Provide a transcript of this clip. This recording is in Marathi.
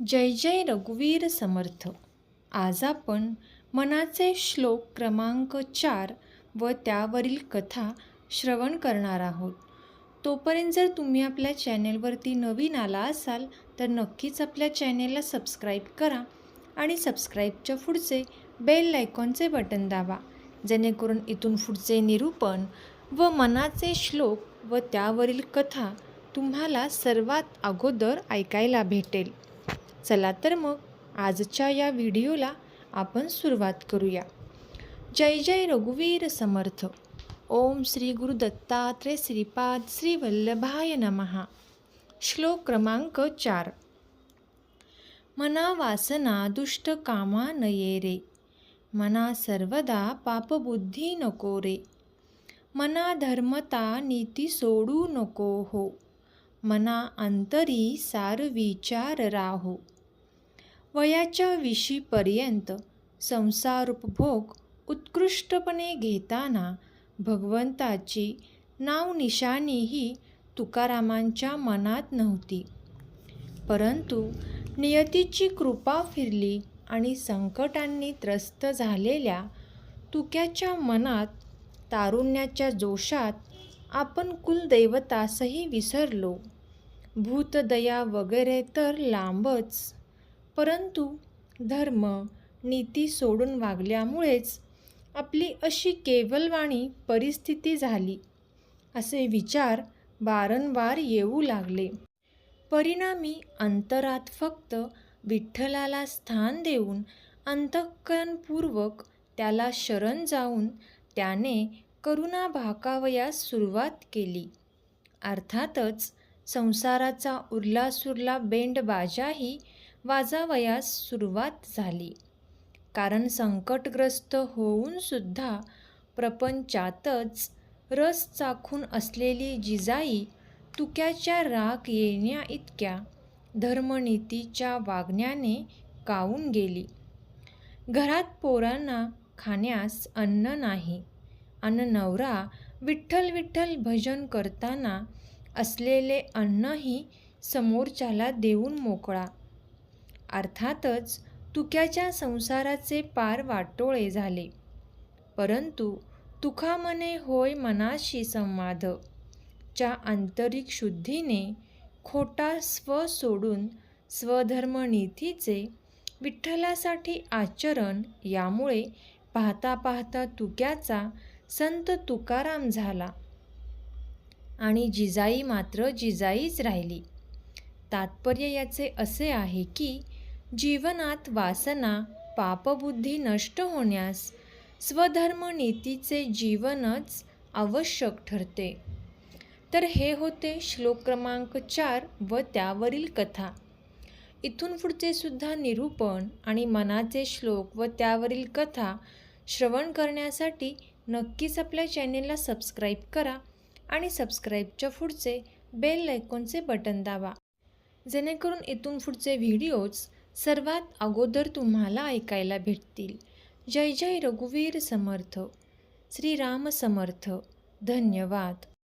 जय जय रघुवीर समर्थ. आज आपण मनाचे श्लोक क्रमांक चार व त्यावरील कथा श्रवण करणार आहोत. तोपर्यंत जर तुम्ही आपल्या चॅनेलवरती नवीन आला असाल तर नक्कीच आपल्या चॅनेलला सबस्क्राईब करा आणि सबस्क्राईबच्या पुढचे बेल आयकॉनचे बटन दाबा जेणेकरून इथून पुढचे निरूपण व मनाचे श्लोक व त्यावरील कथा तुम्हाला सर्वात अगोदर ऐकायला भेटेल. चला तर मग आजच्या या व्हिडिओला आपण सुरुवात करूया. जय जय रघुवीर समर्थ. ओम श्री गुरु दत्तात्रय श्रीपाद श्री वल्लभाय नमहा श्लोक क्रमांक चार. मना वासना दुष्ट कामा नये रे. मना सर्वदा पापबुद्धी नको रे. मना धर्मता नीती सोडू नको हो. मना अंतरी सार विचार राहो. वयाच्या विशीपर्यंत संसारोपभोग उत्कृष्टपणे घेताना भगवंताची नावनिशाणीही तुकारामांच्या मनात नव्हती. परंतु नियतीची कृपा फिरली आणि संकटांनी त्रस्त झालेल्या तुक्याच्या मनात तारुण्याच्या जोशात आपण कुलदैवतासही विसरलो. भूतदया वगैरे तर लांबच परंतु धर्म नीती सोडून वागल्यामुळेच आपली अशी केवलवाणी परिस्थिती झाली असे विचार वारंवार येऊ लागले. परिणामी अंतरात फक्त विठ्ठलाला स्थान देऊन अंतःकरणपूर्वक त्याला शरण जाऊन त्याने करुणा भाकावयास सुरुवात केली. अर्थातच संसाराचा उरलासुरला बेंडबाजाही वाजावयास सुरुवात झाली. कारण संकटग्रस्त होऊनसुद्धा प्रपंचातच रस चाखून असलेली जिजाई तुक्याच्या राग येण्या इतक्या धर्मनीतीच्या वागण्याने कावून गेली? घरात पोरांना खाण्यास अन्न नाही. अन्न नवरा विठ्ठल विठ्ठल भजन करताना असलेले अन्नही समोरच्याला देऊन मोकळा. अर्थातच तुक्याच्या संसाराचे पार वाटोळे झाले. परंतु तुखामने होय मनाशी संवाद. च्या आंतरिक शुद्धीने खोटा स्व सोडून स्वधर्मनीतीचे विठ्ठलासाठी आचरण यामुळे पाहता पाहता तुक्याचा संत तुकाराम झाला. आणि जिजाई मात्र जिजाईच राहिली. तात्पर्य याचे असे आहे की जीवनात वासना पापबुद्धी नष्ट होण्यास स्वधर्मनीतीचे जीवनच आवश्यक ठरते. तर हे होते श्लोक क्रमांक चार व त्यावरील कथा. इथून पुढचे सुद्धा निरूपण आणि मनाचे श्लोक व त्यावरील कथा श्रवण करण्यासाठी नक्कीच आपल्या चॅनेलला सबस्क्राईब करा आणि सबस्क्राईबच्या पुढचे बेल आयकॉनचे बटन दाबा. जेणेकरून इथून पुढचे व्हिडिओज सर्वात अगोदर तुम्हाला ऐकायला भेटतील. जय जय रघुवीर समर्थ. श्रीराम समर्थ. धन्यवाद.